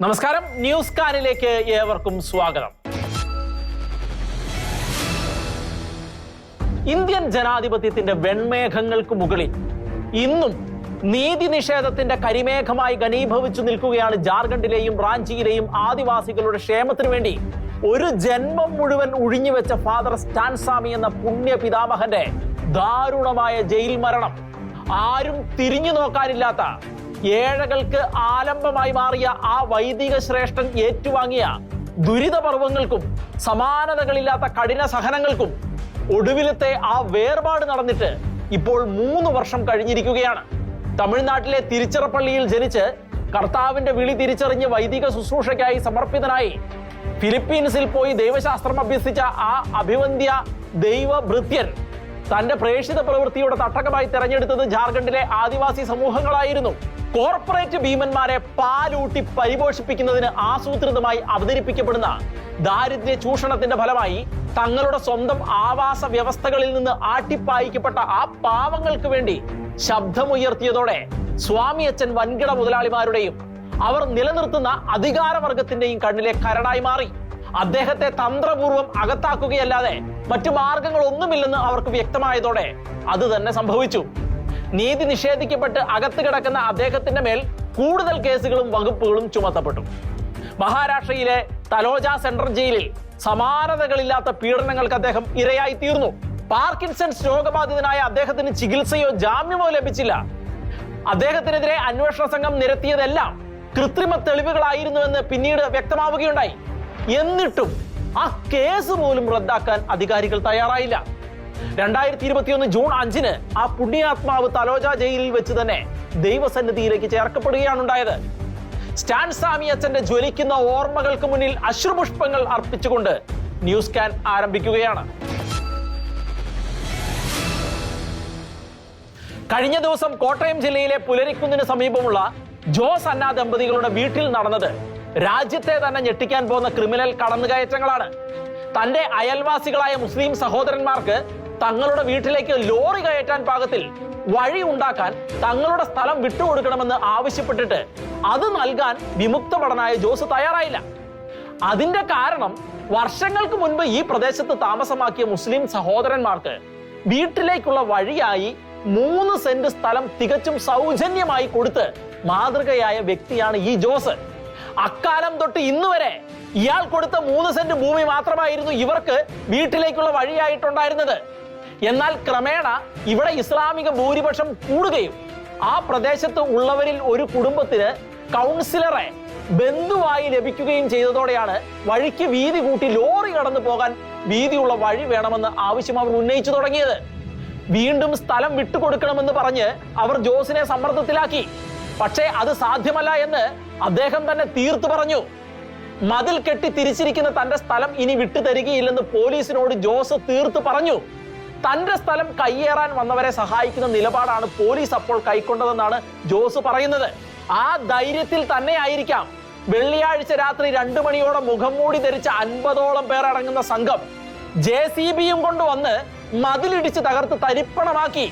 നമസ്കാരം. ന്യൂസ് കാനിലേക്ക് ഏവർക്കും സ്വാഗതം. ഇന്ത്യൻ ജനാധിപത്യത്തിന്റെ വെൺമേഘങ്ങൾക്ക് മുകളിൽ ഇന്നും നീതി നിഷേധത്തിന്റെ കരിമേഘമായി ഘനീഭവിച്ചു നിൽക്കുകയാണ് ജാർഖണ്ഡിലെയും റാഞ്ചിയിലെയും ആദിവാസികളുടെ ക്ഷേമത്തിനു വേണ്ടി ഒരു ജന്മം മുഴുവൻ ഒഴിഞ്ഞുവെച്ച ഫാദർ സ്റ്റാൻസാമി എന്ന പുണ്യ പിതാമഹന്റെ ദാരുണമായ ജയിൽ മരണം ആരും തിരിഞ്ഞു നോക്കാനില്ലാത്ത ഏഴകൾക്ക് ആലംബമായി മാറിയ ആ വൈദിക ശ്രേഷ്ഠൻ ഏറ്റുവാങ്ങിയ ദുരിതപർവങ്ങൾക്കും സമാനതകളില്ലാത്ത കഠിന സഹനങ്ങൾക്കും ഒടുവിലത്തെ ആ വേർപാട് നടന്നിട്ട് ഇപ്പോൾ മൂന്ന് വർഷം കഴിഞ്ഞിരിക്കുകയാണ്. തമിഴ്നാട്ടിലെ തിരുച്ചിറപ്പള്ളിയിൽ ജനിച്ച് കർത്താവിന്റെ വിളി തിരിച്ചറിഞ്ഞ് വൈദിക ശുശ്രൂഷയ്ക്കായി സമർപ്പിതനായി ഫിലിപ്പീൻസിൽ പോയി ദൈവശാസ്ത്രം അഭ്യസിച്ച ആ അഭിവന്ധ്യ ദൈവഭൃത്യൻ തന്റെ പ്രേക്ഷിത പ്രവൃത്തിയുടെ തട്ടകമായി തെരഞ്ഞെടുത്തത് ജാർഖണ്ഡിലെ ആദിവാസി സമൂഹങ്ങളായിരുന്നു. കോർപ്പറേറ്റ് ഭീമന്മാരെ പാലൂട്ടി പരിപോഷിപ്പിക്കുന്നതിന് ആസൂത്രിതമായി അവതരിപ്പിക്കപ്പെടുന്ന ദാരിദ്ര്യ ചൂഷണത്തിന്റെ ഫലമായി തങ്ങളുടെ സ്വന്തം ആവാസ വ്യവസ്ഥകളിൽ നിന്ന് ആട്ടിപ്പായിക്കപ്പെട്ട ആ പാവങ്ങൾക്ക് വേണ്ടി ശബ്ദമുയർത്തിയതോടെ സ്വാമി അച്ഛൻ വൻകിട മുതലാളിമാരുടെയും അവർ നിലനിർത്തുന്ന അധികാരവർഗത്തിന്റെയും കണ്ണിലെ കരടായി മാറി. അദ്ദേഹത്തെ തന്ത്രപൂർവം അകത്താക്കുകയല്ലാതെ മറ്റു മാർഗങ്ങളൊന്നുമില്ലെന്ന് അവർക്ക് വ്യക്തമായതോടെ അത് തന്നെ സംഭവിച്ചു. നീതി നിഷേധിക്കപ്പെട്ട് അകത്ത് കിടക്കുന്ന അദ്ദേഹത്തിന്റെ മേൽ കൂടുതൽ കേസുകളും വകുപ്പുകളും ചുമത്തപ്പെട്ടു. മഹാരാഷ്ട്രയിലെ തലോജ സെൻട്രൽ ജയിലിൽ സമാനതകളില്ലാത്ത പീഡനങ്ങൾക്ക് അദ്ദേഹം ഇരയായി തീർന്നു. പാർക്കിൻസൺസ് രോഗബാധിതനായ അദ്ദേഹത്തിന് ചികിത്സയോ ജാമ്യമോ ലഭിച്ചില്ല. അദ്ദേഹത്തിനെതിരെ അന്വേഷണ സംഘം നിരത്തിയതെല്ലാം കൃത്രിമ തെളിവുകളായിരുന്നുവെന്ന് പിന്നീട് വ്യക്തമാവുകയുണ്ടായി. എന്നിട്ടും ആ കേസ് പോലും റദ്ദാക്കാൻ അധികാരികൾ തയ്യാറായില്ല. രണ്ടായിരത്തി ഇരുപത്തിയൊന്ന് ജൂൺ അഞ്ചിന് ആ പുണ്യാത്മാവ് തലോജ ജയിലിൽ വെച്ച് തന്നെ ദൈവസന്നിധിയിലേക്ക് ചേർക്കപ്പെടുകയാണ് ഉണ്ടായത് സ്റ്റാൻ സ്വാമി അച്ഛന്റെ ജ്വലിക്കുന്ന ഓർമ്മകൾക്ക് മുന്നിൽ അശ്രുപുഷ്പങ്ങൾ അർപ്പിച്ചുകൊണ്ട് ന്യൂസ് ക്യാൻ ആരംഭിക്കുകയാണ്. കഴിഞ്ഞ ദിവസം കോട്ടയം ജില്ലയിലെ പുലരിക്കുന്നിന് സമീപമുള്ള ജോസ് അന്ന ദമ്പതികളുടെ വീട്ടിൽ നടന്നത് രാജ്യത്തെ തന്നെ ഞെട്ടിക്കാൻ പോകുന്ന ക്രിമിനൽ കടന്നുകയറ്റങ്ങളാണ്. തന്റെ അയൽവാസികളായ മുസ്ലിം സഹോദരന്മാർക്ക് തങ്ങളുടെ വീട്ടിലേക്ക് ലോറി കയറ്റാൻ പാകത്തിൽ വഴി ഉണ്ടാക്കാൻ തങ്ങളുടെ സ്ഥലം വിട്ടുകൊടുക്കണമെന്ന് ആവശ്യപ്പെട്ടിട്ട് അത് നൽകാൻ വിമുക്ത ഭടനായ ജോസ് തയ്യാറായില്ല. അതിന്റെ കാരണം വർഷങ്ങൾക്ക് മുൻപ് ഈ പ്രദേശത്ത് താമസമാക്കിയ മുസ്ലിം സഹോദരന്മാർക്ക് വീട്ടിലേക്കുള്ള വഴിയായി മൂന്ന് സെന്റ് സ്ഥലം തികച്ചും സൗജന്യമായി കൊടുത്ത് മാതൃകയായ വ്യക്തിയാണ് ഈ ജോസ്. അക്കാലം തൊട്ട് ഇന്ന് വരെ ഇയാൾ കൊടുത്ത മൂന്ന് സെന്റ് ഭൂമി മാത്രമായിരുന്നു ഇവർക്ക് വീട്ടിലേക്കുള്ള വഴിയായിട്ടുണ്ടായിരുന്നത്. എന്നാൽ ക്രമേണ ഇവിടെ ഇസ്ലാമിക ഭൂരിപക്ഷം കൂടുകയും ആ പ്രദേശത്ത് ഉള്ളവരിൽ ഒരു കുടുംബത്തിന് കൗൺസിലറെ ബന്ധുവായി ലഭിക്കുകയും ചെയ്തതോടെയാണ് വഴിക്ക് വീതി കൂട്ടി ലോറി കടന്നു പോകാൻ വീതിയുള്ള വഴി വേണമെന്ന് ആവശ്യം അവർ ഉന്നയിച്ചു തുടങ്ങിയത്. വീണ്ടും സ്ഥലം വിട്ടുകൊടുക്കണമെന്ന് പറഞ്ഞ് അവർ ജോസിനെ സമ്മർദ്ദത്തിലാക്കി. പക്ഷേ അത് സാധ്യമല്ല എന്ന് അദ്ദേഹം തന്നെ തീർത്തു പറഞ്ഞു. മതിൽ കെട്ടി തിരിച്ചിരിക്കുന്ന തന്റെ സ്ഥലം ഇനി വിട്ടു തരികയില്ലെന്ന് പോലീസിനോട് ജോസ് തീർത്തു പറഞ്ഞു. തന്റെ സ്ഥലം കയ്യേറാൻ വന്നവരെ സഹായിക്കുന്ന നിലപാടാണ് പോലീസ് അപ്പോൾ കൈക്കൊണ്ടതെന്നാണ് ജോസ് പറയുന്നത്. ആ ധൈര്യത്തിൽ തന്നെ ആയിരിക്കാം. വെള്ളിയാഴ്ച രാത്രി രണ്ടു മണിയോടെ മുഖം മൂടി ധരിച്ച അൻപതോളം പേർ അടങ്ങുന്ന സംഘം ജെ സി ബിയും കൊണ്ടുവന്ന് മതിലിടിച്ച് തകർത്ത് തരിപ്പണമാക്കി.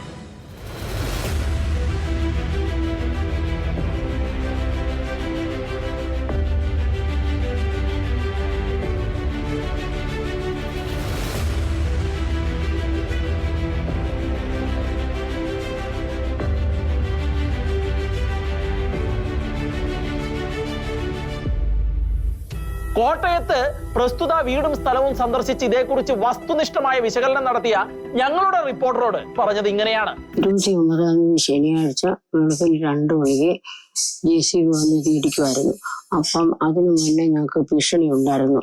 കോട്ടയത്ത് പ്രസ്തുത വീടും സ്ഥലവും സന്ദർശിച്ച് ഇതേക്കുറിച്ച് വസ്തുനിഷ്ഠമായ വിശകലനം നടത്തിയ ഞങ്ങളുടെ റിപ്പോർട്ടറോട് പറഞ്ഞത് ഇങ്ങനെയാണ്. ശനിയാഴ്ച രണ്ടു മണിക്ക് ജെ സി ബി വന്ന് ഇടിക്കുമായിരുന്നു അപ്പം അതിനു മുന്നേ ഞങ്ങൾക്ക് ഭീഷണി ഉണ്ടായിരുന്നു.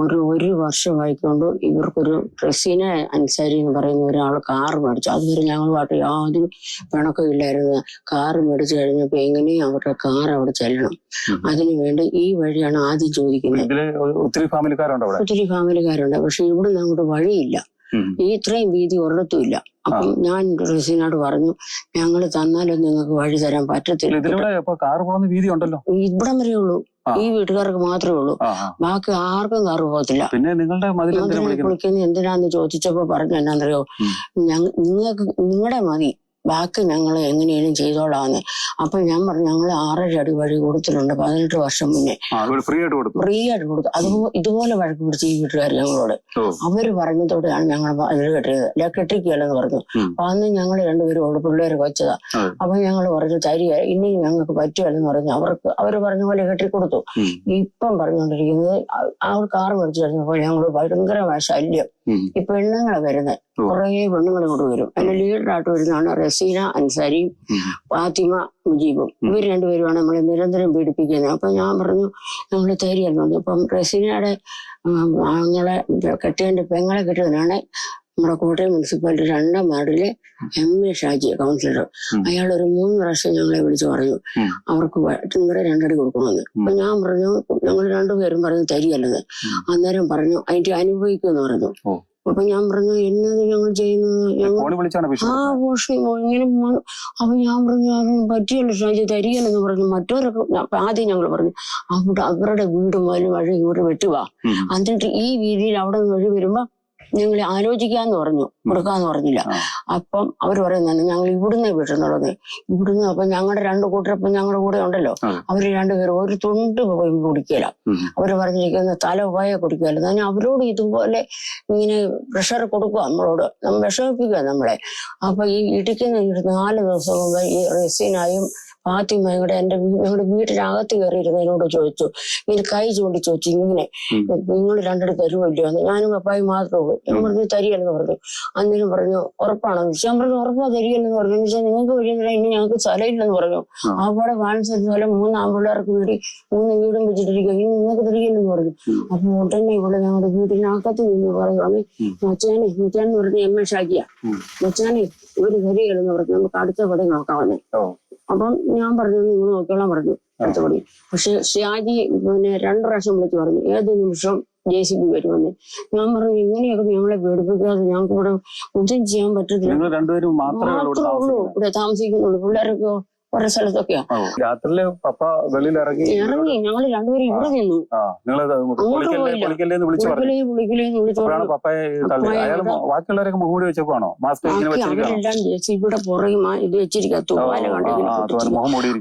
ഒരു ഒരു വർഷമായിക്കൊണ്ട് ഇവർക്കൊരു റസീന അൻസാരി എന്ന് പറയുന്ന ഒരാൾ കാർ മേടിച്ചു. അതുവരെ ഞങ്ങളുമായിട്ട് യാതൊരു പിണക്കം ഇല്ലായിരുന്നു. കാർ മേടിച്ചു കഴിഞ്ഞപ്പോൾ എങ്ങനെയും അവരുടെ കാർ അവിടെ ചെല്ലണം? അതിനു വേണ്ടി ഈ വഴിയാണ് ആദ്യം ചോദിക്കുന്നത്. ഒത്തിരി ഫാമിലിക്കാരുണ്ട് ഒത്തിരി ഫാമിലിക്കാരുണ്ട്. പക്ഷെ ഇവിടെ നിന്ന് അങ്ങോട്ട് വഴിയില്ല. ഈ ഇത്രയും വീതി ഒരിടത്തും ഇല്ല. അപ്പം ഞാൻ റസീനോട് പറഞ്ഞു ഞങ്ങൾ തന്നാലും നിങ്ങൾക്ക് വഴി തരാൻ പറ്റത്തില്ല. വീതി ഉണ്ടല്ലോ. ഇവിടം വരെ ഉള്ളൂ. ഈ വീട്ടുകാർക്ക് മാത്രമേ ഉള്ളൂ. ബാക്കി ആർക്കും കാറ് പോകത്തില്ല. പിന്നെ നിങ്ങളുടെ മതിലിനെ കുളിക്കുന്നത് എന്തിനാന്ന് ചോദിച്ചപ്പോ പറഞ്ഞു എന്നാന്നറിയോ. നിങ്ങൾക്ക് നിങ്ങളുടെ മതി. ബാക്കി ഞങ്ങൾ എങ്ങനെയും ചെയ്തോളാന്ന്. അപ്പൊ ഞാൻ പറഞ്ഞു ഞങ്ങൾ ആറര അടി വഴി കൊടുത്തിട്ടുണ്ട് പതിനെട്ട് വർഷം മുന്നേ. ഫ്രീ ആയിട്ട് കൊടുത്തു? ഫ്രീ ആയിട്ട് കൊടുത്തു. അത് ഇതുപോലെ വഴക്ക് പിടിച്ച് ഈ വീട്ടുകാർ ഞങ്ങളോട് അവർ പറഞ്ഞതോടെയാണ് ഞങ്ങൾ അതിൽ കെട്ടിയത്. അല്ലെ കെട്ടിക്കുകയല്ലെന്ന് പറഞ്ഞു. അപ്പൊ അന്ന് ഞങ്ങൾ രണ്ടുപേരും അവിടെ പിള്ളേര് വെച്ചതാ. അപ്പൊ ഞങ്ങൾ പറഞ്ഞു തരിക ഇനി ഞങ്ങൾക്ക് പറ്റുകയല്ലെന്ന് പറഞ്ഞു. അവർക്ക് അവർ പറഞ്ഞ പോലെ കെട്ടി കൊടുത്തു. ഇപ്പം പറഞ്ഞുകൊണ്ടിരിക്കുന്നത് ഒരു കാർ മേടിച്ചു കഴിഞ്ഞപ്പോൾ ഞങ്ങൾ ഭയങ്കരമായ ശല്യം. ഈ പെണ്ണുങ്ങളെ വരുന്നത്. കുറേ പെണ്ണുങ്ങൾ ഇങ്ങോട്ട് വരും. അതിന്റെ ലീഡറായിട്ട് വരുന്നതാണ് റസീന അൻസാരിയും. ഫാത്തിമ മുജീബും. ഇവർ രണ്ടുപേരുമാണ് നമ്മളെ നിരന്തരം പീഡിപ്പിക്കുന്നത്. അപ്പൊ ഞാൻ പറഞ്ഞു നമ്മൾ പറഞ്ഞു അപ്പം റസീനയുടെ ഞങ്ങളെ കെട്ടിയതിന്റെ പെങ്ങളെ കെട്ടിയവനാണ് നമ്മുടെ കോട്ടയം മുനിസിപ്പാലിറ്റി രണ്ടാം വാർഡിലെ എം എ ഷാജി കൗൺസിലർ. അയാൾ ഒരു മൂന്ന് പ്രാവശ്യം ഞങ്ങളെ വിളിച്ചു പറഞ്ഞു അവർക്ക് വയറ്റിൻകര രണ്ടടി കൊടുക്കണമെന്ന്. അപ്പൊ ഞാൻ പറഞ്ഞു ഞങ്ങൾ രണ്ടുപേരും പറഞ്ഞു തരികല്ലെന്ന് അന്നേരം പറഞ്ഞു അതിന്റെ അനുഭവിക്കുമെന്ന് പറഞ്ഞു. അപ്പൊ ഞാൻ പറഞ്ഞു എന്നത് ഞങ്ങൾ ചെയ്യുന്നത് ഞങ്ങൾ ആ പോഷണി ഇങ്ങനെ അപ്പൊ ഞാൻ പറഞ്ഞു അത് പറ്റിയല്ലോ ഷാജി തരികല്ലെന്ന് പറഞ്ഞു. മറ്റവരൊക്കെ ആദ്യം ഞങ്ങൾ പറഞ്ഞു അവിടെ അവരുടെ വീടും വലും വഴി ഇവർ വെട്ടുക. എന്നിട്ട് ഈ വീതിയിൽ അവിടെ നിന്ന് വഴി വരുമ്പോ ഞങ്ങൾ ആലോചിക്കാന്ന് പറഞ്ഞു. കൊടുക്കാന്ന് പറഞ്ഞില്ല. അപ്പം അവർ പറയുന്നതാണ് ഞങ്ങൾ ഇവിടുന്ന് വിട്ടുന്നുള്ളത് ഇവിടുന്ന് അപ്പൊ ഞങ്ങളുടെ രണ്ട് കൂട്ടരപ്പം ഞങ്ങളുടെ കൂടെ ഉണ്ടല്ലോ. അവർ രണ്ടുപേരും ഒരു തുണ്ട് പോയി കുടിക്കല. അവർ അവർ പറഞ്ഞിരിക്കുന്ന തല പോയ കുടിക്കല. അവരോട് ഇതുപോലെ ഇങ്ങനെ പ്രഷർ കൊടുക്കുക നമ്മളോട്. നമ്മൾ വിഷമിപ്പിക്കുക നമ്മളെ. അപ്പൊ ഈ ഇടിക്കുന്ന നാല് ദിവസം മുമ്പ് ഈ റസീനായും ഫാത്തിമയും കൂടെ എന്റെ ഞങ്ങളുടെ വീട്ടിനകത്ത് കയറിയിരുന്ന് എന്നോട് ചോദിച്ചു. ഇങ്ങനെ കൈ ചൂണ്ടി ചോദിച്ചു ഇങ്ങനെ നിങ്ങൾ രണ്ടിടത്ത് തരുമല്ലോ? എന്ന് ഞാനും അപ്പായി മാത്രമേ ഉള്ളൂ. ഞാൻ പറഞ്ഞു തരികയെന്ന് പറഞ്ഞു. അന്നേരം പറഞ്ഞു ഉറപ്പാണോ? ഞാൻ പറഞ്ഞു ഉറപ്പാ തരികയെന്ന് പറഞ്ഞു. വെച്ചാൽ നിങ്ങൾക്ക് വഴിയെന്നില്ല ഇനി ഞങ്ങൾക്ക് സ്ഥലമില്ലെന്ന് പറഞ്ഞു. അവിടെ കാണിച്ചത് പോലെ മൂന്ന് ആമ്പിള്ളേർക്ക് വീട് മൂന്ന് വീടും വെച്ചിട്ടിരിക്കുക ഇനി നിങ്ങൾക്ക് തരികയില്ലെന്ന് പറഞ്ഞു. അപ്പൊ ഉടനെ ഇവിടെ ഞങ്ങളുടെ വീട്ടിനകത്ത് നിന്ന് പറയുവാണ്. മച്ചാനെ മച്ചാൻ എന്ന് പറഞ്ഞ എം എ ഷാക്കിയ. മച്ചാനെ ഒരു തരികയില്ലെന്ന് പറഞ്ഞു. നമുക്ക് അടുത്ത പടി നോക്കാമെന്ന് ഓ. അപ്പം ഞാൻ പറഞ്ഞു നിങ്ങൾ നോക്കിയോളാൻ പറഞ്ഞു അടുത്ത പടി പക്ഷെ ഷിയാജി പിന്നെ രണ്ടു പ്രാവശ്യം വിളിച്ചു പറഞ്ഞു ഏത് നിമിഷം ജെ സി ബി വരുമെന്ന്. ഞാൻ പറഞ്ഞു ഇങ്ങനെയൊക്കെ ഞങ്ങളെ പേടിപ്പിക്കാതെ ഞങ്ങൾക്ക് ഇവിടെ ഒന്നും ചെയ്യാൻ പറ്റത്തില്ല. മാത്രമേ ഉള്ളൂ ഇവിടെ താമസിക്കുന്നുള്ളൂ. പിള്ളേരൊക്കെ ഓരോ സ്ഥലത്തൊക്കെയാ. രാത്രിയിൽ പപ്പ വെളിയിൽ ഇറങ്ങി. ഇറങ്ങി ഞങ്ങൾ രണ്ടുപേരും ഇവിടെ നിന്നു. തള്ളി. ഇവിടെ- ബാക്കിയുള്ളവരൊക്കെ മാസ്ക് അവരെല്ലാം പുറകെ ഇത് വെച്ചിരിക്കുക തൂവാല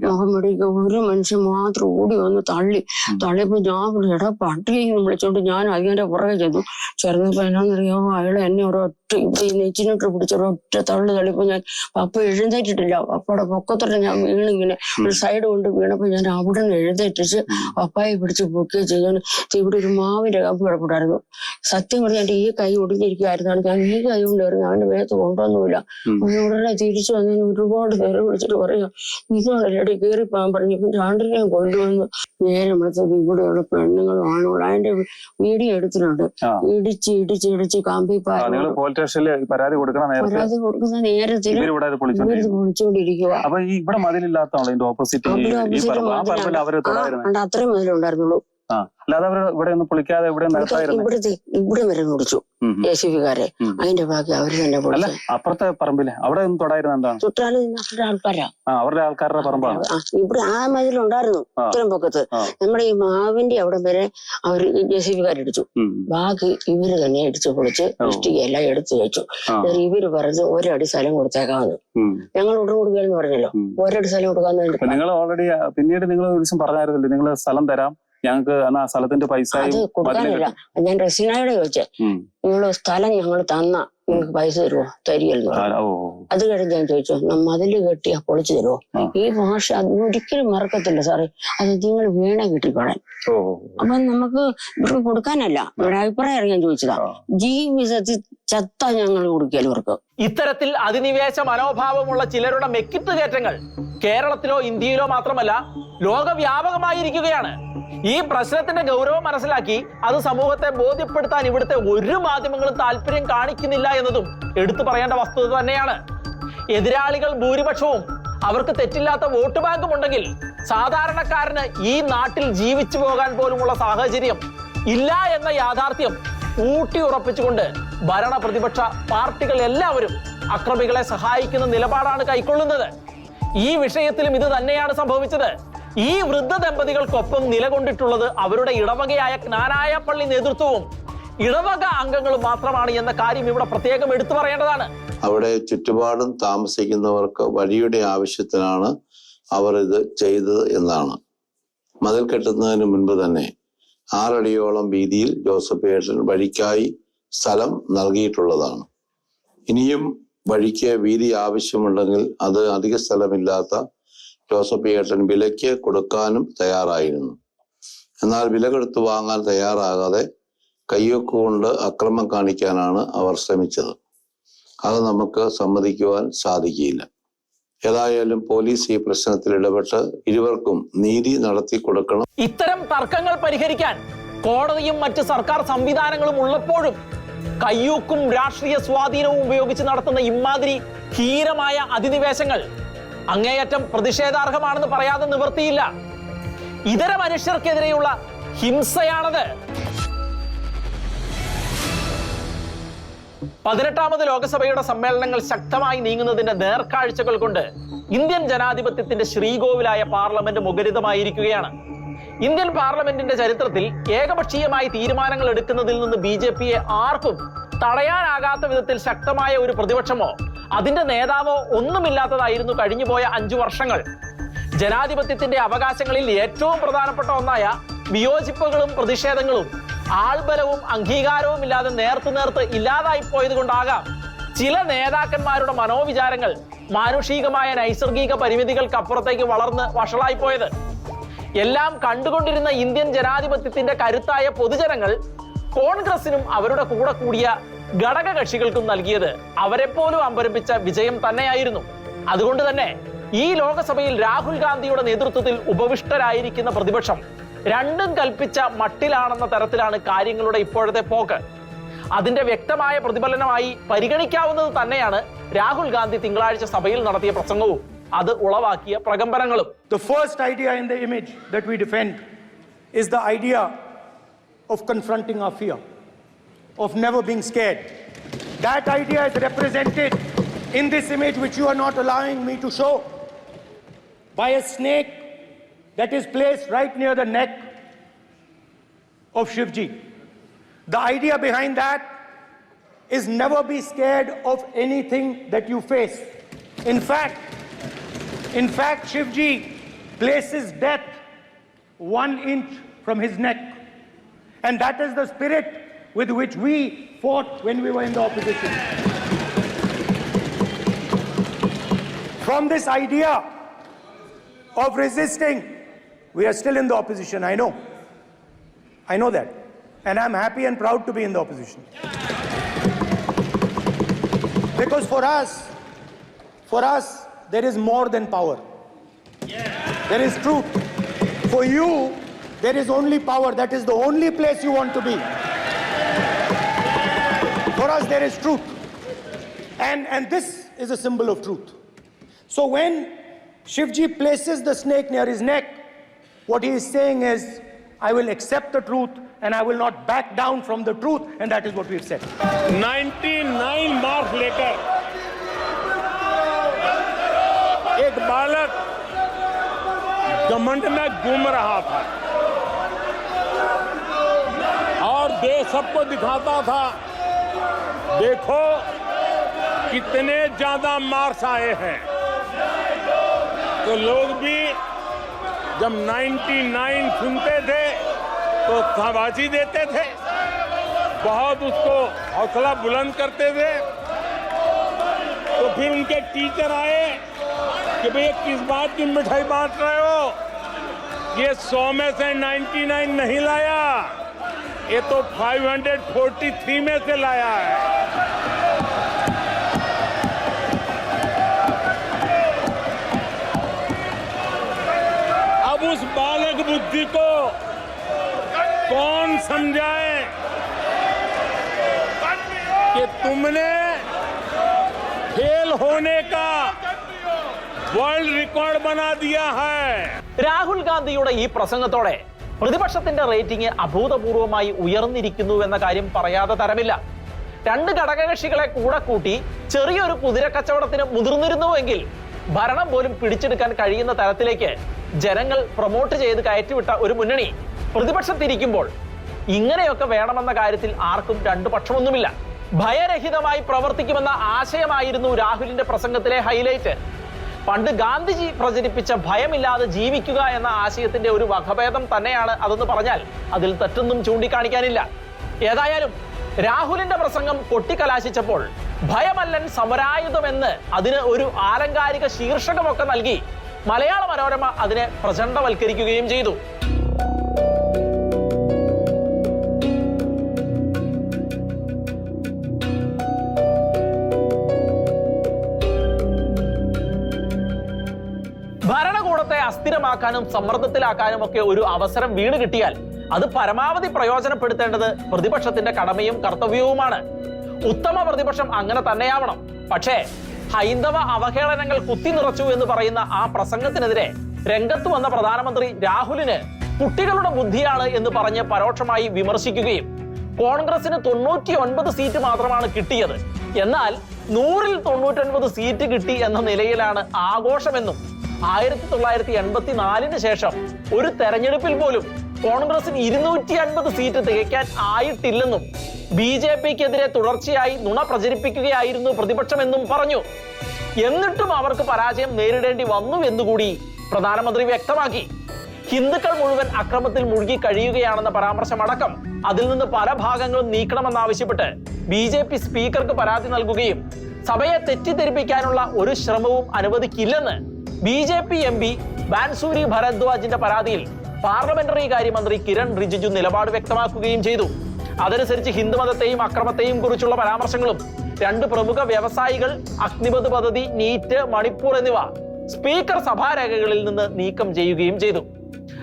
മുഖം ഒരു മനുഷ്യൻ മാത്രം ഓടി വന്ന് തള്ളി. തള്ളിയപ്പോ ഞാൻ എടാ പട്ടിയെന്ന് വിളിച്ചോണ്ട് ഞാൻ അതിന്റെ പുറകെ ചെന്നു. ചെറുതപ്പോ എന്നാന്നറിയാമോ അയാൾ എന്നെ ഒരൊറ്റ ഇവിടെ ഈ പിടിച്ചൊരൊറ്റ പിടിച്ച ഒരൊറ്റ തള്ളു തള്ളിയപ്പോ ഞാൻ പപ്പ എഴുന്നേറ്റിട്ടില്ല. പപ്പയുടെ പൊക്കത്തോടെ ഞാൻ വീണിങ്ങനെ സൈഡ് കൊണ്ട് വീണപ്പോ ഞാൻ അവിടെ നിന്ന് എഴുതേറ്റിച്ച് പപ്പായെ പിടിച്ച് പൊക്കുകയും ചെയ്തു. ഇവിടെ ഒരു മാവിന്റെ കമ്പ് കിടപ്പുണ്ടായിരുന്നു. സത്യം പറഞ്ഞാൽ എന്റെ ഈ കൈ ഒടിഞ്ഞിരിക്കുമായിരുന്നു ഞാൻ ഈ കൈ കൊണ്ട് ഇറങ്ങി അവന്റെ മേത്ത് കൊണ്ടൊന്നുമില്ല ഉം. അവൻ ഉടനെ തിരിച്ചു വന്നതിന് ഒരുപാട് നേരം വിളിച്ചിട്ട് പറയാം റെഡി കയറി പോകാൻ പറഞ്ഞു. രണ്ടിനെയും കൊണ്ടുവന്ന് നേരെ വിളിച്ചത് ഇവിടെയുള്ള പെണ്ണുങ്ങളും ആണുങ്ങളും അതിന്റെ വീഡിയോ എടുത്തിട്ടുണ്ട്. ഇടിച്ച് ഇടിച്ച് ഇടിച്ച് കമ്പി പരാതി കൊടുക്കണം നേരത്തെ പരാതി കൊടുക്കുന്ന നേരത്തിൽ ഇവരിവിടെ അത് ഇവർ പൊളിച്ചോണ്ടിരിക്കും വിളിച്ചുകൊണ്ടിരിക്കുക അപ്പൊ ഈ ഇവിടെ ഓപ്പോസിറ്റ് ഈ പറമ്പ് ആ. പറമ്പിൽ അവർ തൊടായിരുന്നു അത്രയും മുതലുണ്ടായിരുന്നുള്ളൂ അല്ലാതെ അവർ ഇവിടെ ഒന്നും പുളിക്കാതെ ഇവിടെ ഇവിടുത്തെ ഇവിടെ വരെ മുടിച്ചു എ സി പിക്കാരെ. അതിന്റെ ബാക്കി അവർ തന്നെ അല്ല അപ്പുറത്തെ പറമ്പിൽ അവിടെ ഒന്നും തൊടായിരുന്നു എന്താണ്? ചുറ്റാലും അവരുടെ ആൾക്കാരാ അവരുടെ ആൾക്കാരുടെ പറമ്പാണ്. ഇവിടെ ആ മതിലുണ്ടായിരുന്നു ഉണ്ടായിരുന്നു ഇത്രയും പൊക്കത്ത്. നമ്മുടെ ഈ മാവിന്റെ അവിടെ വരെ അവർ ജെ സി ബിക്കാരടിച്ചു ഉം. ബാക്കി ഇവർ തന്നെ ഇടിച്ചു പൊളിച്ച്. ഇഷ്ടികയെല്ലാം എടുത്തു വെച്ചു. ഇവർ പറഞ്ഞ് ഒരടി സ്ഥലം കൊടുത്തേക്കാന്ന്. ഉം. ഞങ്ങൾ ഉടൻ കൊടുക്കുകയെന്ന് പറഞ്ഞല്ലോ. ഒരടി സ്ഥലം കൊടുക്കാന്ന് നിങ്ങൾ ഓൾറെഡി പിന്നീട് നിങ്ങൾ ഒരു ദിവസം പറഞ്ഞായിരുന്നില്ലേ നിങ്ങൾ സ്ഥലം തരാം. ഞങ്ങൾക്ക് എന്നാ സ്ഥലത്തിന്റെ പൈസ ഞാൻ റസീനയോട് ചോദിച്ചേ. ഉം. നിങ്ങൾ സ്ഥലം ഞങ്ങൾ തന്ന നിങ്ങൾക്ക് പൈസ തരുമോ തരികയെന്ന് ഓ അത് കഴിഞ്ഞ് ഞാൻ ചോദിച്ചു നമ്മ കെട്ടിയാ പൊളിച്ചു തരുമോ ഈ ഭാഷ അത് ഒരിക്കലും മറക്കത്തില്ല സാറേ. അത് നിങ്ങൾ വീണ കിട്ടിക്കോളാൻ അപ്പൊ നമുക്ക് ഇവർക്ക് കൊടുക്കാനല്ല. ഇവിടെ അഭിപ്രായം അറിയാൻ ചോദിച്ചതാ. ജീ ജീവിതത്തിൽ ചത്ത ഞങ്ങൾ കൊടുക്കൽ ഇവർക്ക്. ഇത്തരത്തിൽ അധിനിവേശ മനോഭാവമുള്ള ചിലരുടെ മെക്കിത്ത് കയറ്റങ്ങൾ കേരളത്തിലോ ഇന്ത്യയിലോ മാത്രമല്ല ലോകവ്യാപകമായിരിക്കുകയാണ്. ഈ പ്രശ്നത്തിന്റെ ഗൗരവം മനസ്സിലാക്കി അത് സമൂഹത്തെ ബോധ്യപ്പെടുത്താൻ ഇവിടുത്തെ ഒരു മാധ്യമങ്ങളും താല്പര്യം കാണിക്കുന്നില്ല എന്നതും എടുത്തു പറയേണ്ട വസ്തുത തന്നെയാണ്. എതിരാളികൾ ഭൂരിപക്ഷവും അവർക്ക് തെറ്റില്ലാത്ത വോട്ട് ബാങ്കും ഉണ്ടെങ്കിൽ സാധാരണക്കാരന് ഈ നാട്ടിൽ ജീവിച്ചു പോകാൻ പോലുമുള്ള സാഹചര്യം ഇല്ല എന്ന യാഥാർത്ഥ്യം ഊട്ടി ഉറപ്പിച്ചുകൊണ്ട് ഭരണ പ്രതിപക്ഷ പാർട്ടികൾ എല്ലാവരും അക്രമികളെ സഹായിക്കുന്ന നിലപാടാണ് കൈക്കൊള്ളുന്നത്. ഈ വിഷയത്തിലും ഇത് തന്നെയാണ് സംഭവിച്ചത്. ഈ വൃദ്ധ ദമ്പതികൾക്കൊപ്പം നിലകൊണ്ടിട്ടുള്ളത് അവരുടെ ഇടവകയായ ജ്ഞാനായ പള്ളി നേതൃത്വവും ഇടവക അംഗങ്ങൾ മാത്രമാണ് എന്ന കാര്യം ഇവിടെ പ്രത്യേകം എടുത്തു പറയേണ്ടതാണ്. അവിടെ ചുറ്റുപാടും താമസിക്കുന്നവർക്ക് വഴിയുടെ ആവശ്യത്തിനാണ് അവർ ഇത് ചെയ്തത് എന്നാണ്. മതിൽ കെട്ടുന്നതിന് മുൻപ് തന്നെ ആറടിയോളം വീതിയിൽ ജോസഫ് ഏട്ടൻ വഴിക്കായി സ്ഥലം നൽകിയിട്ടുള്ളതാണ്. ഇനിയും വഴിക്ക് വീതി ആവശ്യമുണ്ടെങ്കിൽ അത് അധിക സ്ഥലമില്ലാത്ത ജോസഫ് ഏട്ടൻ വിലയ്ക്ക് കൊടുക്കാനും തയ്യാറായിരുന്നു. എന്നാൽ വില കൊടുത്ത് വാങ്ങാൻ തയ്യാറാകാതെ കയ്യൊക്കെ കൊണ്ട് അക്രമം കാണിക്കാനാണ് അവർ ശ്രമിച്ചത്. അത് നമുക്ക് സമ്മതിക്കുവാൻ സാധിക്കില്ല ഏതായാലും പോലീസ് ഈ പ്രശ്നത്തിൽ ഇടപെട്ട് ഇരുവർക്കും നീതി നടത്തി കൊടുക്കണം. ഇത്തരം തർക്കങ്ങൾ പരിഹരിക്കാൻ കോടതിയും മറ്റ് സർക്കാർ സംവിധാനങ്ങളും ഉള്ളപ്പോഴും കയ്യൂക്കും രാഷ്ട്രീയ സ്വാധീനവും ഉപയോഗിച്ച് നടത്തുന്ന ഇമാതിരി ഹീനമായ അധിനിവേശങ്ങൾ അങ്ങേയറ്റം പ്രതിഷേധാർഹമാണെന്ന് പറയാതെ നിവൃത്തിയില്ല. ഇതര മനുഷ്യർക്കെതിരെയുള്ള ഹിംസയാണത്. പതിനെട്ടാമത് ലോകസഭയുടെ സമ്മേളനങ്ങൾ ശക്തമായി നീങ്ങുന്നതിന്റെ നേർക്കാഴ്ചകൾ കൊണ്ട് ഇന്ത്യൻ ജനാധിപത്യത്തിന്റെ ശ്രീകോവിലായ പാർലമെന്റ് മുഖരിതമായിരിക്കുകയാണ്. ഇന്ത്യൻ പാർലമെന്റിന്റെ ചരിത്രത്തിൽ ഏകപക്ഷീയമായി തീരുമാനങ്ങൾ എടുക്കുന്നതിൽ നിന്ന് ബി ജെ പിയെ ആർക്കും തടയാനാകാത്ത വിധത്തിൽ ശക്തമായ ഒരു പ്രതിപക്ഷമോ അതിന്റെ നേതാവോ ഒന്നുമില്ലാത്തതായിരുന്നു കഴിഞ്ഞുപോയ അഞ്ചു വർഷങ്ങൾ. ജനാധിപത്യത്തിന്റെ അവകാശങ്ങളിൽ ഏറ്റവും പ്രധാനപ്പെട്ട ഒന്നായ വിയോജിപ്പുകളും പ്രതിഷേധങ്ങളും ആൾബലവും അംഗീകാരവും ഇല്ലാതെ നേർത്ത് നേർത്ത് ഇല്ലാതായി പോയത് കൊണ്ടാകാം ചില നേതാക്കന്മാരുടെ മനോവിചാരങ്ങൾ മാനുഷികമായ നൈസർഗിക പരിമിതികൾക്കപ്പുറത്തേക്ക് വളർന്ന് വഷളായി പോയത്. എല്ലാം കണ്ടുകൊണ്ടിരുന്ന ഇന്ത്യൻ ജനാധിപത്യത്തിന്റെ കരുത്തായ പൊതുജനങ്ങൾ കോൺഗ്രസിനും അവരുടെ കൂടെ കൂടിയ ഘടക കക്ഷികൾക്കും നൽകിയത് അവരെപ്പോലും പോലും അമ്പരപ്പിച്ച വിജയം തന്നെയായിരുന്നു. അതുകൊണ്ട് തന്നെ ഈ ലോകസഭയിൽ രാഹുൽ ഗാന്ധിയുടെ നേതൃത്വത്തിൽ ഉപവിഷ്ടരായിരിക്കുന്ന പ്രതിപക്ഷം രണ്ടും കൽപ്പിച്ച മട്ടിലാണെന്ന തരത്തിലാണ് കാര്യങ്ങളുടെ ഇപ്പോഴത്തെ പോക്ക്. അതിന്റെ വ്യക്തമായ പ്രതിഫലനമായി പരിഗണിക്കാവുന്നത് തന്നെയാണ് രാഹുൽ ഗാന്ധി തിങ്കളാഴ്ച സഭയിൽ നടത്തിയ പ്രസംഗവും. അത് ഉളവാക്കിയ പ്രകമ്പനങ്ങളും. Of never being scared. That idea is represented in this image, which you are not allowing me to show, by a snake that is placed right near the neck of Shivji. The idea behind that is never be scared of anything that you face. In fact, in fact, Shivji places death one inch from his neck. And that is the spirit with which we fought when we were in the opposition. From this idea of resisting, we are still in the opposition, I know. I know that. And I'm happy and proud to be in the opposition. Because for us, for us, there is more than power. There is truth. For you, there is only power. That is the only place you want to be. For us, there is truth. And, and this is a symbol of truth. So when Shivji places the snake near his neck, what he is saying is, I will accept the truth and I will not back down from the truth, and that is what we've said. 99 marks लेकर एक बालक घमंड में घूम रहा था और देश सबको दिखाता था देखो कितने ज्यादा मार्क्स आए हैं तो लोग भी जब 99 सुनते थे तो शाबाशी देते थे। बहुत उसको हौसला बुलंद करते थे। तो फिर उनके टीचर आए कि भैया किस बात की मिठाई बांट रहे हो? ये 100 में से 99 नहीं लाया। ये तो 543 में से लाया है। उस बालक बुद्धि को कौन समझाए कि तुमने फेल होने का वर्ल्ड रिकॉर्ड बना दिया है രാഹുൽ ഗാന്ധിയുടെ ഈ പ്രസംഗത്തോടെ പ്രതിപക്ഷത്തിന്റെ റേറ്റിംഗ് അഭൂതപൂർവമായി ഉയർന്നിരിക്കുന്നു എന്ന കാര്യം പറയാതെ തരമില്ല രണ്ട് ഘടകകക്ഷികളെ കൂടെ കൂട്ടി ചെറിയൊരു കുതിര കച്ചവടത്തിന് മുതിർന്നിരുന്നുവെങ്കിൽ ഭരണം പോലും പിടിച്ചെടുക്കാൻ കഴിയുന്ന തരത്തിലേക്ക് ജനങ്ങൾ പ്രൊമോട്ട് ചെയ്ത് കയറ്റിവിട്ട ഒരു മുന്നണി പ്രതിപക്ഷത്തിരിക്കുമ്പോൾ ഇങ്ങനെയൊക്കെ വേണമെന്ന കാര്യത്തിൽ ആർക്കും രണ്ടു പക്ഷമൊന്നുമില്ല. ഭയരഹിതമായി പ്രവർത്തിക്കുമെന്ന ആശയമായിരുന്നു രാഹുലിന്റെ പ്രസംഗത്തിലെ ഹൈലൈറ്റ് പണ്ട് ഗാന്ധിജി പ്രചരിപ്പിച്ച ഭയമില്ലാതെ ജീവിക്കുക എന്ന ആശയത്തിന്റെ ഒരു വകഭേദം തന്നെയാണ് അതെന്ന് പറഞ്ഞാൽ അതിൽ തെറ്റൊന്നും ചൂണ്ടിക്കാണിക്കാനില്ല. ഏതായാലും രാഹുലിന്റെ പ്രസംഗം കൊട്ടിക്കലാശിച്ചപ്പോൾ ഭയമല്ലൻ സമരായുധമെന്ന് അതിന് ഒരു ആലങ്കാരിക ശീർഷകമൊക്കെ നൽകി മലയാള മനോരമ അതിനെ പ്രചണ്ഡവൽക്കരിക്കുകയും ചെയ്തു. ഭരണകൂടത്തെ അസ്ഥിരമാക്കാനും സമ്മർദ്ദത്തിലാക്കാനും ഒക്കെ ഒരു അവസരം വീണ് കിട്ടിയാൽ അത് പരമാവധി പ്രയോജനപ്പെടുത്തേണ്ടത് പ്രതിപക്ഷത്തിന്റെ കടമയും കർത്തവ്യവുമാണ്. ഉത്തമ പ്രതിപക്ഷം അങ്ങനെ തന്നെയാവണം. പക്ഷേ ഹൈന്ദവ അവഹേളനങ്ങൾ കുത്തി നിറച്ചു എന്ന് പറയുന്ന ആ പ്രസംഗത്തിനെതിരെ രംഗത്ത് വന്ന പ്രധാനമന്ത്രി രാഹുലിന് കുട്ടികളുടെ ബുദ്ധിയാണ് എന്ന് പറഞ്ഞ് പരോക്ഷമായി വിമർശിക്കുകയും കോൺഗ്രസിന് തൊണ്ണൂറ്റി ഒൻപത് സീറ്റ് മാത്രമാണ് കിട്ടിയത്. എന്നാൽ നൂറിൽ തൊണ്ണൂറ്റൊൻപത് സീറ്റ് കിട്ടി എന്ന നിലയിലാണ് ആഘോഷമെന്നും ആയിരത്തി തൊള്ളായിരത്തി എൺപത്തിനാലിന് ശേഷം ഒരു തെരഞ്ഞെടുപ്പിൽ പോലും കോൺഗ്രസിന് ഇരുന്നൂറ്റി അൻപത് സീറ്റ് തികയ്ക്കാൻ ആയിട്ടില്ലെന്നും ബി ജെ പിക്കെതിരെ തുടർച്ചയായി നുണ പ്രചരിപ്പിക്കുകയായിരുന്നു പ്രതിപക്ഷമെന്നും പറഞ്ഞു. എന്നിട്ടും അവർക്ക് പരാജയം നേരിടേണ്ടി വന്നു എന്നുകൂടി പ്രധാനമന്ത്രി വ്യക്തമാക്കി. ഹിന്ദുക്കൾ മുഴുവൻ അക്രമത്തിൽ മുഴുകി കഴിയുകയാണെന്ന പരാമർശമടക്കം അതിൽ നിന്ന് പല ഭാഗങ്ങളും നീക്കണമെന്നാവശ്യപ്പെട്ട് ബി ജെ പി സ്പീക്കർക്ക് പരാതി നൽകുകയും സഭയെ തെറ്റിദ്ധരിപ്പിക്കാനുള്ള ഒരു ശ്രമവും അനുവദിക്കില്ലെന്ന് B J P M P Bansuri ഭരദ്വാജിന്റെ പരാതിയിൽ പാർലമെന്ററി കാര്യമന്ത്രി കിരൺ റിജിജു നിലപാട് വ്യക്തമാക്കുകയും ചെയ്തു. അതനുസരിച്ച് ഹിന്ദുമതത്തെയും അക്രമത്തെയും കുറിച്ചുള്ള പരാമർശങ്ങളും രണ്ട് പ്രമുഖ വ്യവസായികൾ അഗ്നിപത് പദ്ധതി നീറ്റ് മണിപ്പൂർ എന്നിവ സ്പീക്കർ സഭാരേഖകളിൽ നിന്ന് നീക്കം ചെയ്യുകയും ചെയ്തു.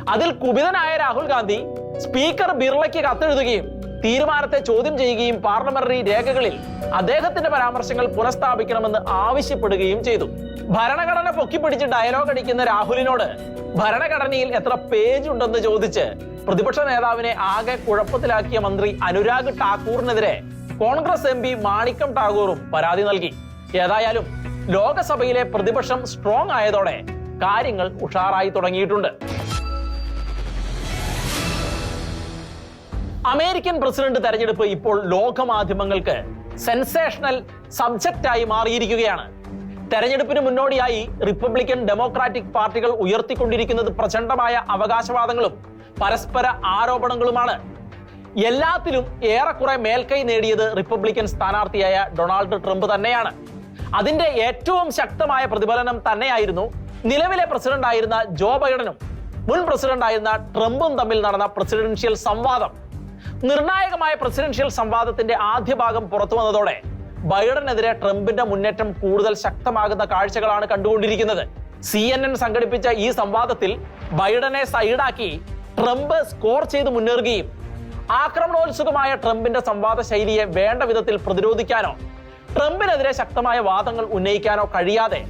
അതിൽ കുപിതനായ രാഹുൽ ഗാന്ധി സ്പീക്കർ ബിർളയ്ക്ക് കത്തെഴുതുകയും തീരുമാനത്തെ ചോദ്യം ചെയ്യുകയും പാർലമെന്ററി രേഖകളിൽ അദ്ദേഹത്തിന്റെ പരാമർശങ്ങൾ പുനഃസ്ഥാപിക്കണമെന്ന് ആവശ്യപ്പെടുകയും ചെയ്തു. ഭരണഘടന പൊക്കിപ്പിടിച്ച് ഡയലോഗ് അടിക്കുന്ന രാഹുലിനോട് ഭരണഘടനയിൽ എത്ര പേജ് ഉണ്ടെന്ന് ചോദിച്ച് പ്രതിപക്ഷ നേതാവിനെ ആകെ കുഴപ്പത്തിലാക്കിയ മന്ത്രി അനുരാഗ് ഠാക്കൂറിനെതിരെ കോൺഗ്രസ് എം പി മാണിക്കം ടാഗോറും പരാതി നൽകി. ഏതായാലും ലോകസഭയിലെ പ്രതിപക്ഷം സ്ട്രോങ് ആയതോടെ കാര്യങ്ങൾ ഉഷാറായി തുടങ്ങിയിട്ടുണ്ട്. അമേരിക്കൻ പ്രസിഡന്റ് തെരഞ്ഞെടുപ്പ് ഇപ്പോൾ ലോകമാധ്യമങ്ങൾക്ക് സെൻസേഷണൽ സബ്ജക്റ്റായി മാറിയിരിക്കുകയാണ്. തെരഞ്ഞെടുപ്പിന് മുന്നോടിയായി റിപ്പബ്ലിക്കൻ ഡെമോക്രാറ്റിക് പാർട്ടികൾ ഉയർത്തിക്കൊണ്ടിരിക്കുന്നത് പ്രചണ്ഡമായ അവകാശവാദങ്ങളും പരസ്പര ആരോപണങ്ങളുമാണ്. എല്ലാത്തിലും ഏറെക്കുറെ മേൽക്കൈ നേടിയത് റിപ്പബ്ലിക്കൻ സ്ഥാനാർത്ഥിയായ ഡൊണാൾഡ് ട്രംപ് തന്നെയാണ്. അതിന്റെ ഏറ്റവും ശക്തമായ പ്രതിഫലനം തന്നെയായിരുന്നു നിലവിലെ പ്രസിഡന്റ് ആയിരുന്ന ജോ ബൈഡനും മുൻ പ്രസിഡന്റ് ആയിരുന്ന ട്രംപും തമ്മിൽ നടന്ന പ്രസിഡൻഷ്യൽ സംവാദം. നിർണായകമായ പ്രസിഡൻഷ്യൽ സംവാദത്തിന്റെ ആദ്യ ഭാഗം പുറത്തു വന്നതോടെ ബൈഡനെതിരെ ട്രംപിന്റെ മുന്നേറ്റം കൂടുതൽ ശക്തമാകുന്ന കാഴ്ചകളാണ് കണ്ടുകൊണ്ടിരിക്കുന്നത്. സി എൻ എൻ സംഘടിപ്പിച്ച ഈ സംവാദത്തിൽ ബൈഡനെ സൈഡാക്കി ട്രംപ് സ്കോർ ചെയ്ത് മുന്നേറുകയും ആക്രമണോത്സുകമായ ട്രംപിന്റെ സംവാദ ശൈലിയെ വേണ്ട വിധത്തിൽ പ്രതിരോധിക്കാനോ ട്രംപിനെതിരെ ശക്തമായ വാദങ്ങൾ ഉന്നയിക്കാനോ കഴിയാതെ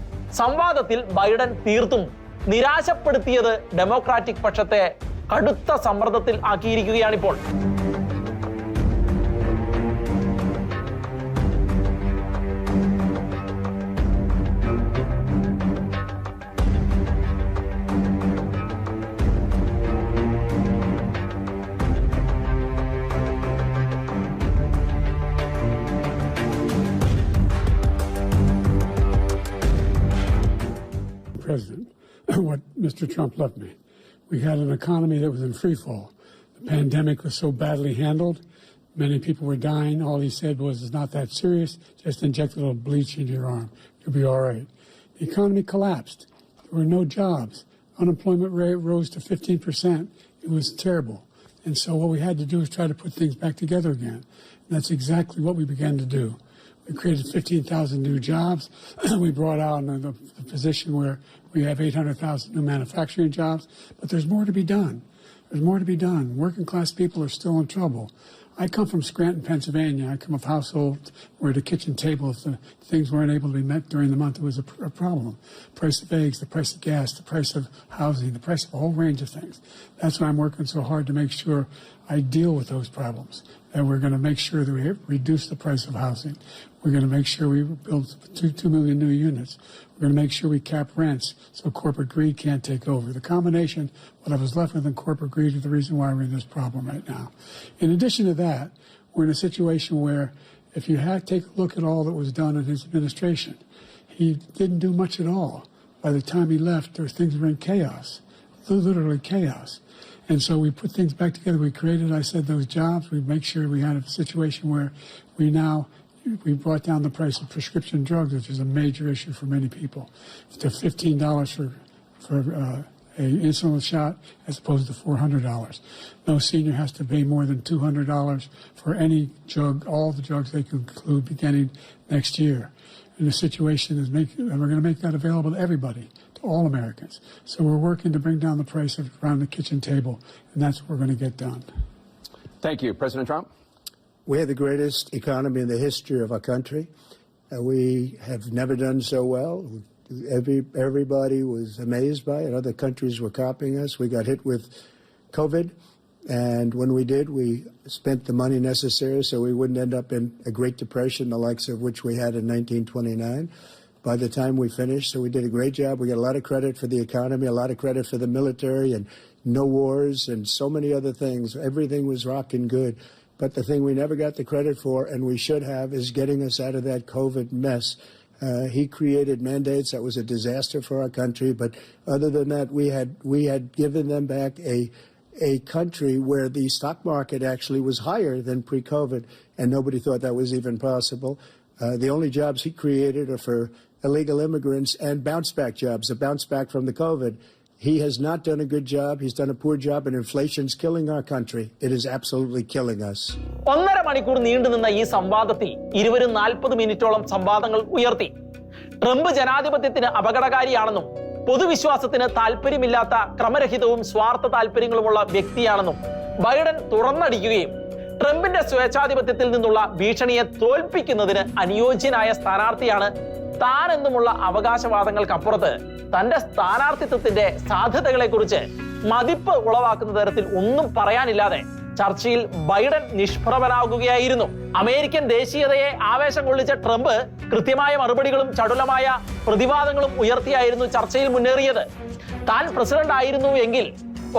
സംവാദത്തിൽ ബൈഡൻ തീർത്തും നിരാശപ്പെടുത്തിയത് ഡെമോക്രാറ്റിക് പക്ഷത്തെ കടുത്ത സമ്മർദ്ദത്തിൽ ആക്കിയിരിക്കുകയാണിപ്പോൾ. Mr. Trump left me. We had an economy that was in free fall. The pandemic was so badly handled. Many people were dying. All he said was, it's not that serious. Just inject a little bleach into your arm. You'll be all right. The economy collapsed. There were no jobs. Unemployment rate rose to 15%. It was terrible. And so what we had to do is try to put things back together again. And that's exactly what we began to do. We created 15,000 new jobs. we brought out the, the position where we have 800,000 new manufacturing jobs, but there's more to be done. There's more to be done. Working class people are still in trouble. I come from Scranton, Pennsylvania. I come of household where the kitchen table, if the things weren't able to be met during the month, it was a, pr- a problem. Price of eggs, the price of gas, the price of housing, the price of a whole range of things. That's why I'm working so hard to make sure I deal with those problems. And we're going to make sure that we reduce the price of housing. We're going to make sure we build two, two million new units. We're going to make sure we cap rents so corporate greed can't take over. The combination, what I was left with in corporate greed is the reason why we're in this problem right now. In addition to that, we're in a situation where if you had take a look at all that was done in his administration, he didn't do much at all by the time he left, there things were in chaos, literally chaos. And so we put things back together. We created, I said, those jobs. We make sure we had a situation where we now we brought down the price of prescription drugs, which is a major issue for many people, to fifteen dollars for for uh, a insulin shot as opposed to four hundred dollars. No senior has to pay more than two hundred dollars for any drug, all the drugs they can include beginning next year. And the situation is making, and we're going to make that available to everybody, to all Americans. So we're working to bring down the price of around the kitchen table, and that's what we're going to get done. Thank you. President Trump? We had the greatest economy in the history of our country. Uh, we have never done so well. Every, everybody was amazed by it. Other countries were copying us. We got hit with COVID. And when we did, we spent the money necessary so we wouldn't end up in a Great Depression, the likes of which we had in 1929 by the time we finished. So we did a great job. We got a lot of credit for the economy, a lot of credit for the military, and no wars, and so many other things. Everything was rocking good. But the thing we never got the credit for, and we should have, is getting us out of that COVID mess. Uh, he created mandates that was a disaster for our country. But other than that, we had we had given them back a a country where the stock market actually was higher than pre-COVID, and nobody thought that was even possible. Uh, the only jobs he created are for illegal immigrants and bounce back jobs, a bounce back from the COVID. He has not done a good job. He's done a poor job, and inflation's killing our country. It is absolutely killing us. ഒന്നര മണിക്കൂർ നീണ്ടുനിന്ന ഈ സംവാദത്തിൽ ഇരുവരും നാൽപ്പത് മിനിറ്റോളം സംവാദങ്ങൾ ഉയർത്തി ട്രംപ് ജനാധിപത്യത്തിന് അപകടകാരിയാണെന്നും പൊതുവിശ്വാസത്തിന് താല്പര്യമില്ലാത്ത ക്രമരഹിതവും സ്വാർത്ഥ താല്പര്യങ്ങളുമുള്ള വ്യക്തിയാണെന്നും ബൈഡൻ തുറന്നടിക്കുകയും ട്രംപിന്റെ സ്വേച്ഛാധിപത്യത്തിൽ നിന്നുള്ള ഭീഷണിയെ തോൽപ്പിക്കുന്നതിന് അനുയോജ്യനായ സ്ഥാനാർത്ഥിയാണ് താൻ എന്നുമുള്ള അവകാശവാദങ്ങൾക്കപ്പുറത്ത് തന്റെ സ്ഥാനാർത്ഥിത്വത്തിന്റെ സാധ്യതകളെക്കുറിച്ച് മതിപ്പ് ഉളവാക്കുന്ന തരത്തിൽ ഒന്നും പറയാനില്ലാതെ ചർച്ചയിൽ ബൈഡൻ നിഷ്പ്രഭനാകുകയായിരുന്നു അമേരിക്കൻ ദേശീയതയെ ആവേശം കൊള്ളിച്ച ട്രംപ് കൃത്യമായ മറുപടികളും ചടുലമായ പ്രതിവാദങ്ങളും ഉയർത്തിയായിരുന്നു ചർച്ചയിൽ മുന്നേറിയത്. താൻ പ്രസിഡന്റ് ആയിരുന്നു എങ്കിൽ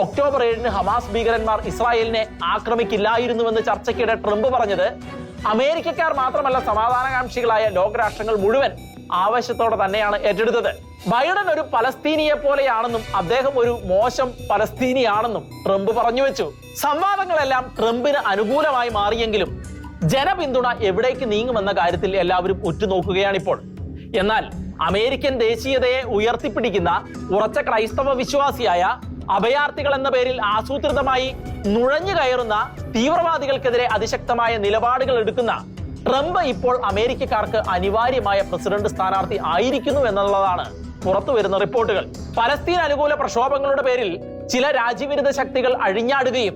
ഒക്ടോബർ ഏഴിന് ഹമാസ് ഭീകരന്മാർ ഇസ്രായേലിനെ ആക്രമിക്കില്ലായിരുന്നുവെന്ന് ചർച്ചയ്ക്കിടെ ട്രംപ് പറഞ്ഞത് അമേരിക്കക്കാർ മാത്രമല്ല സമാധാനകാംക്ഷികളായ ലോകരാഷ്ട്രങ്ങൾ മുഴുവൻ ആവശ്യത്തോടെ തന്നെയാണ് ഏറ്റെടുത്തത്. ബൈഡൻ ഒരു പലസ്തീനിയെ പോലെയാണെന്നും അദ്ദേഹം ഒരു മോശം പലസ്തീനിയാണെന്നും ട്രംപ് പറഞ്ഞു വെച്ചു. സംവാദങ്ങളെല്ലാം ട്രംപിന് അനുകൂലമായി മാറിയെങ്കിലും ജനപിന്തുണ എവിടേക്ക് നീങ്ങുമെന്ന കാര്യത്തിൽ എല്ലാവരും ഉറ്റുനോക്കുകയാണ് ഇപ്പോൾ എന്നാൽ അമേരിക്കൻ ദേശീയതയെ ഉയർത്തിപ്പിടിക്കുന്ന ഉറച്ച ക്രൈസ്തവ വിശ്വാസിയായ അഭയാർത്ഥികൾ എന്ന പേരിൽ ആസൂത്രിതമായി നുഴഞ്ഞു കയറുന്ന തീവ്രവാദികൾക്കെതിരെ അതിശക്തമായ നിലപാടുകൾ എടുക്കുന്ന ട്രംപ് ഇപ്പോൾ അമേരിക്കക്കാർക്ക് അനിവാര്യമായ പ്രസിഡന്റ് സ്ഥാനാർത്ഥി ആയിരിക്കുന്നു എന്നുള്ളതാണ് പുറത്തു വരുന്ന റിപ്പോർട്ടുകൾ. പലസ്തീൻ അനുകൂല പ്രക്ഷോഭങ്ങളുടെ പേരിൽ ചില രാജ്യവിരുദ്ധ ശക്തികൾ അഴിഞ്ഞാടുകയും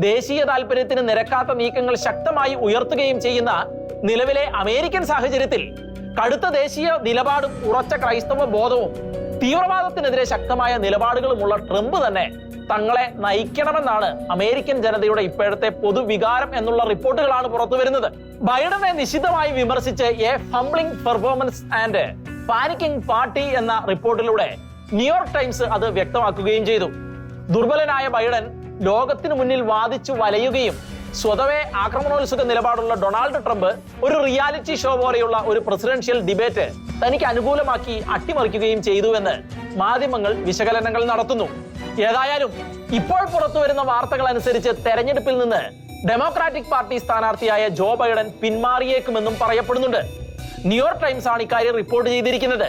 ദേശീയ താല്പര്യത്തിന് നിരക്കാത്ത നീക്കങ്ങൾ ശക്തമായി ഉയർത്തുകയും ചെയ്യുന്ന നിലവിലെ അമേരിക്കൻ സാഹചര്യത്തിൽ കടുത്ത ദേശീയ നിലപാടും ഉറച്ച ക്രൈസ്തവ ബോധവും തീവ്രവാദത്തിനെതിരെ ശക്തമായ നിലപാടുകളുമുള്ള ട്രംപ് തന്നെ തങ്ങളെ നയിക്കണമെന്നാണ് അമേരിക്കൻ ജനതയുടെ ഇപ്പോഴത്തെ പൊതുവികാരം എന്നുള്ള റിപ്പോർട്ടുകളാണ് പുറത്തു വരുന്നത് ബൈഡനെ നിശിതമായി വിമർശിച്ച് a fumbling performance and panicking party എന്ന റിപ്പോർട്ടിലൂടെ ന്യൂയോർക്ക് ടൈംസ് അത് വ്യക്തമാക്കുകയും ചെയ്തു. ദുർബലനായ ബൈഡൻ ലോകത്തിനു മുന്നിൽ വാദിച്ചു വലയുകയും സ്വതവേ ആക്രമണോത്സുക നിലപാടുള്ള ഡൊണാൾഡ് ട്രംപ് ഒരു റിയാലിറ്റി ഷോ പോലെയുള്ള ഒരു പ്രസിഡൻഷ്യൽ ഡിബേറ്റ് തനിക്ക് അനുകൂലമാക്കി അട്ടിമറിക്കുകയും ചെയ്തുവെന്ന് മാധ്യമങ്ങൾ വിശകലനങ്ങൾ നടത്തുന്നു. ഏതായാലും ഇപ്പോൾ പുറത്തു വരുന്ന വാർത്തകൾ അനുസരിച്ച് തെരഞ്ഞെടുപ്പിൽ നിന്ന് ഡെമോക്രാറ്റിക് പാർട്ടി സ്ഥാനാർത്ഥിയായ ജോ ബൈഡൻ പിന്മാറിയേക്കുമെന്നും പറയപ്പെടുന്നുണ്ട്. ന്യൂയോർക്ക് ടൈംസ് ആണ് ഇക്കാര്യം റിപ്പോർട്ട് ചെയ്തിരിക്കുന്നത്.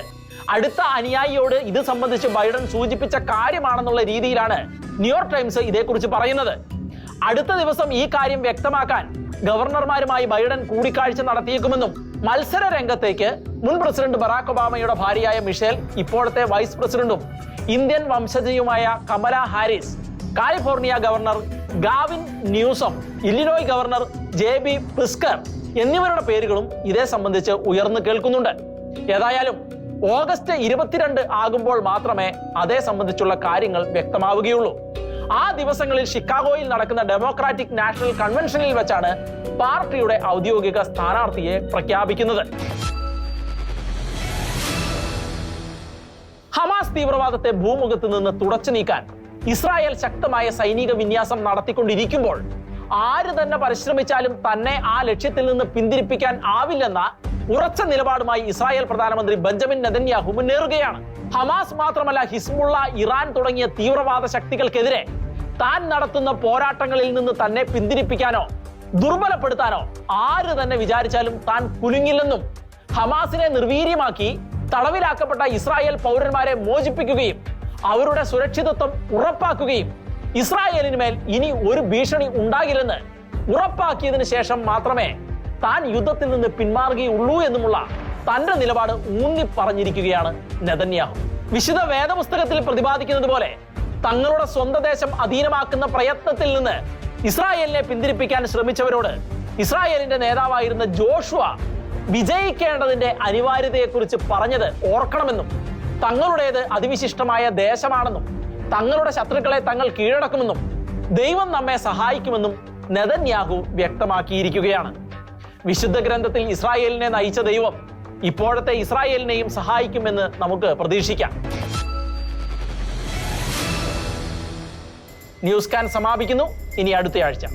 അടുത്ത അനുയായിയോട് ഇത് സംബന്ധിച്ച് ബൈഡൻ സൂചിപ്പിച്ച കാര്യമാണെന്നുള്ള രീതിയിലാണ് ന്യൂയോർക്ക് ടൈംസ് ഇതേക്കുറിച്ച് പറയുന്നത്. അടുത്ത ദിവസം ഈ കാര്യം വ്യക്തമാക്കാൻ ഗവർണർമാരുമായി ബൈഡൻ കൂടിക്കാഴ്ച നടത്തിയേക്കുമെന്നും മത്സര രംഗത്തേക്ക് മുൻ പ്രസിഡന്റ് ബറാക് ഒബാമയുടെ ഭാര്യയായ മിഷേൽ ഇപ്പോഴത്തെ വൈസ് പ്രസിഡന്റും Indian വംശജയുമായ Kamala Harris California governor Gavin Newsom Illinois governor J B Pritzker എന്നിവരുടെ പേരുകളും ഇതേ സംബന്ധിച്ച് ഉയർന്നു കേൾക്കുന്നുണ്ട്. ഏതായാലും ഓഗസ്റ്റ് ഇരുപത്തിരണ്ട് ആകുമ്പോൾ മാത്രമേ അതേ സംബന്ധിച്ചുള്ള കാര്യങ്ങൾ വ്യക്തമാവുകയുള്ളൂ. ആ ദിവസങ്ങളിൽ ഷിക്കാഗോയിൽ നടക്കുന്ന ഡെമോക്രാറ്റിക് നാഷണൽ കൺവെൻഷനിൽ വെച്ചാണ് പാർട്ടിയുടെ ഔദ്യോഗിക സ്ഥാനാർത്ഥിയെ പ്രഖ്യാപിക്കുന്നത്. ഹമാസ് തീവ്രവാദത്തെ ഭൂമുഖത്ത് നിന്ന് തുടച്ചു നീക്കാൻ ഇസ്രായേൽ ശക്തമായ സൈനിക വിന്യാസം നടത്തിക്കൊണ്ടിരിക്കുമ്പോൾ ആര് തന്നെ പരിശ്രമിച്ചാലും തന്നെ ആ ലക്ഷ്യത്തിൽ നിന്ന് പിന്തിരിപ്പിക്കാൻ ആവില്ലെന്ന ഉറച്ച നിലപാടുമായി ഇസ്രായേൽ പ്രധാനമന്ത്രി ബെഞ്ചമിൻ നെതന്യാഹു മുന്നേറുകയാണ്. ഹമാസ് മാത്രമല്ല ഹിസ്ബുള്ള ഇറാൻ തുടങ്ങിയ തീവ്രവാദ ശക്തികൾക്കെതിരെ താൻ നടത്തുന്ന പോരാട്ടങ്ങളിൽ നിന്ന് തന്നെ പിന്തിരിപ്പിക്കാനോ ദുർബലപ്പെടുത്താനോ ആര് തന്നെ വിചാരിച്ചാലും താൻ കുലുങ്ങില്ലെന്നും ഹമാസിനെ നിർവീര്യമാക്കി തടവിലാക്കപ്പെട്ട ഇസ്രായേൽ പൗരന്മാരെ മോചിപ്പിക്കുകയും അവരുടെ സുരക്ഷിതത്വം ഉറപ്പാക്കുകയും ഇസ്രായേലിന് മേൽ ഇനി ഒരു ഭീഷണി ഉണ്ടാകില്ലെന്ന് ഉറപ്പാക്കിയതിനു ശേഷം മാത്രമേ താൻ യുദ്ധത്തിൽ നിന്ന് പിന്മാറുകയുള്ളൂ എന്നുമുള്ള തന്റെ നിലപാട് ഊന്നി പറഞ്ഞിരിക്കുകയാണ് നെതന്യാഹു. വിശുദ്ധ വേദപുസ്തകത്തിൽ പ്രതിപാദിക്കുന്നത് പോലെ തങ്ങളുടെ സ്വന്തം ദേശം അധീനമാക്കുന്ന പ്രയത്നത്തിൽ നിന്ന് ഇസ്രായേലിനെ പിന്തിരിപ്പിക്കാൻ ശ്രമിച്ചവരോട് ഇസ്രായേലിന്റെ നേതാവായിരുന്ന ജോഷുവ വിജയിക്കേണ്ടതിന്റെ അനിവാര്യതയെക്കുറിച്ച് പറഞ്ഞത് ഓർക്കണമെന്നും തങ്ങളുടേത് അതിവിശിഷ്ടമായ ദേശമാണെന്നും തങ്ങളുടെ ശത്രുക്കളെ തങ്ങൾ കീഴടക്കുമെന്നും ദൈവം നമ്മെ സഹായിക്കുമെന്നും നെതന്യാഹു വ്യക്തമാക്കിയിരിക്കുകയാണ്. വിശുദ്ധ ഗ്രന്ഥത്തിൽ ഇസ്രായേലിനെ നയിച്ച ദൈവം ഇപ്പോഴത്തെ ഇസ്രായേലിനെയും സഹായിക്കുമെന്ന് നമുക്ക് പ്രതീക്ഷിക്കാം. ന്യൂസ് കാൻ സമാപിക്കുന്നു. ഇനി അടുത്തയാഴ്ച.